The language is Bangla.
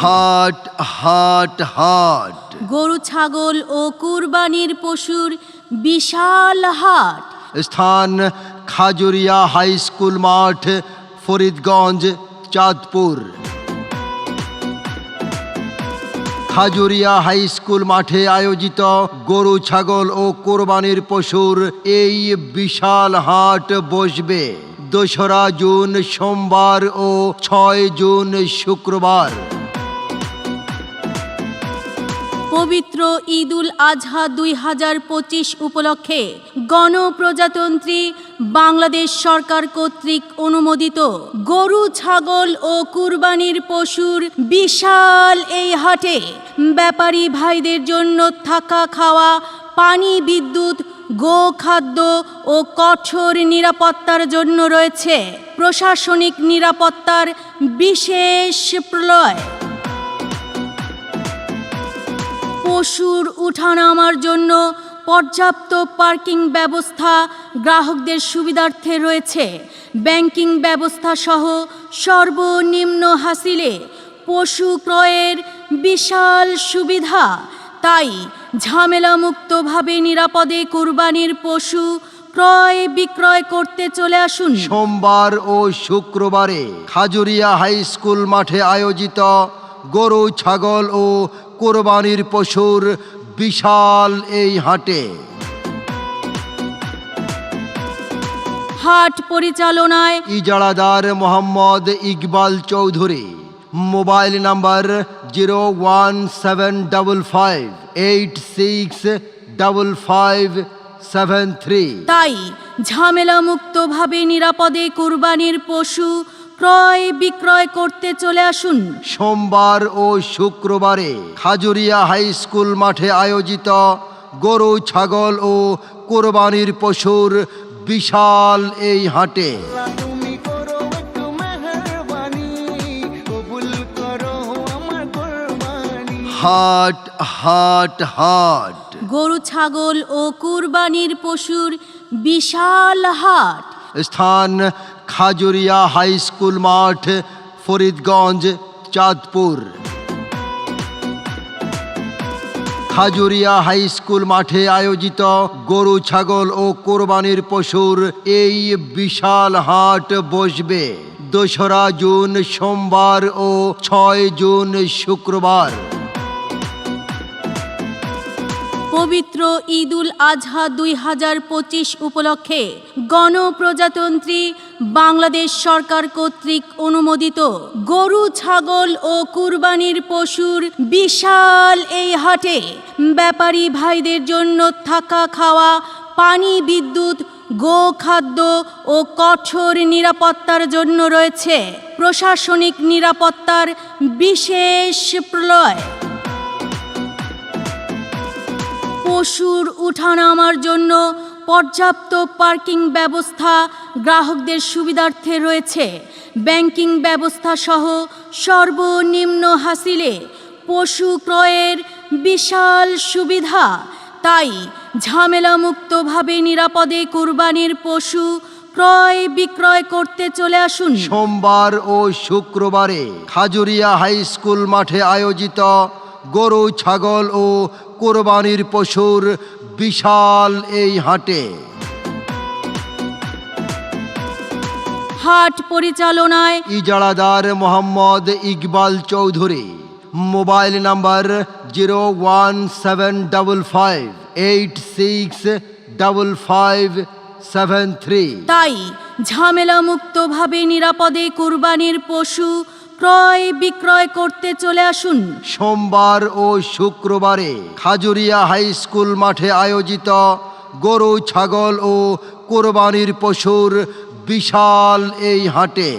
হাট হাট হাট। গরু ছাগল ও কুরবানির পশুর বিশাল হাট। স্থান খাজুরিয়া হাই স্কুল মাঠ ফরিদগঞ্জ চাঁদপুর। খাজুরিয়া হাই স্কুল মাঠে আয়োজিত গরু ছাগল ও কোরবানির পশুর এই বিশাল হাট বসবে দোসরা জুন সোমবার ও ছয় জুন শুক্রবার। পবিত্র ঈদুল আজহা দুই হাজার পঁচিশ উপলক্ষে গণপ্রজাতন্ত্রী বাংলাদেশ সরকার কর্তৃক অনুমোদিত গরু, ছাগল ও কুরবানির পশুর বিশাল এই হাটে ব্যাপারী ভাইদের জন্য থাকা খাওয়া, পানি, বিদ্যুৎ গো খাদ্য ও কঠোর নিরাপত্তার জন্য রয়েছে প্রশাসনিক নিরাপত্তার বিশেষ প্রলয়। পশুর উঠানামার জন্য পর্যাপ্ত পার্কিং ব্যবস্থা গ্রাহকদের সুবিধার্থে রয়েছে। ব্যাংকিং ব্যবস্থা সহ সর্বনিম্ন হাসিলে পশু ক্রয়ের বিশাল সুবিধা। তাই ঝামেলামুক্তভাবে নিরাপদে কুরবানির পশু ক্রয় বিক্রয় করতে চলে আসুন। সোমবার ও শুক্রবারে খাজুরিয়া হাই স্কুল মাঠে আয়োজিত গরু, ছাগল ও কোরবানির পশুর বিশাল এই হাটে। হাট পরিচালনায় ইজারাদার Mohammad Iqbal Chowdhury. Mobile number zero one seven double five eight six double five seven three. তাই ঝামেলামুক্তভাবে নিরাপদে কুরবানির পশু ক্রয় বিক্রয় করতে চলে আসুন। সোমবার ও শুক্রবারে খাজুরিয়া হাই স্কুল মাঠে আয়োজিত গরু ছাগল ও কোরবানির পশুর বিশাল এই হাটে। হাট হাট হাট। গরু ছাগল ও কুরবানির পশুর বিশাল হাট। স্থান খাজুরিয়া হাই স্কুল মাঠ, ফরিদগঞ্জ, চাঁদপুর। খাজুরিয়া হাই স্কুল মাঠে আয়োজিত গরু, ছাগল ও কোরবানির পশুর এই বিশাল হাট বসবে। দোসরা জুন সোমবার ও ছয় জুন শুক্রবার। পবিত্র ঈদুল আজহা দুই হাজার পঁচিশ উপলক্ষে গণপ্রজাতন্ত্রী বাংলাদেশ সরকার কর্তৃক অনুমোদিত গরু, ছাগল ও কুরবানির পশুর বিশাল এই হাটে ব্যাপারী ভাইদের জন্য থাকা খাওয়া, পানি, বিদ্যুৎ গো খাদ্য ও কঠোর নিরাপত্তার জন্য রয়েছে প্রশাসনিক নিরাপত্তার বিশেষ প্রলয়। পশুর উঠানামার জন্য পর্যাপ্ত পার্কিং ব্যবস্থা গ্রাহকদের সুবিধার্থে রয়েছে। ব্যাংকিং ব্যবস্থা সহ সর্বনিম্ন হাসিলে পশু ক্রয়ের বিশাল সুবিধা। তাই ঝামেলামুক্তভাবে নিরাপদে কুরবানির পশু ক্রয় বিক্রয় করতে চলে আসুন। সোমবার ও শুক্রবারে খাজুরিয়া হাই স্কুল মাঠে আয়োজিত গরু, ছাগল ও কোরবানির পশুর বিশাল এই হাটে। হাট পরিচালনায় ইজারাদার Mohammad Iqbal Chowdhury. Mobile number zero one seven double five eight six double five seven three. তাই ঝামেলামুক্তভাবে নিরাপদে কুরবানির পশু ক্রয় বিক্রয় করতে চলে আসুন। সোমবার ও শুক্রবারে খাজুরিয়া হাই স্কুল মাঠে আয়োজিত গরু, ছাগল ও কোরবানির পশুর বিশাল এই হাটে।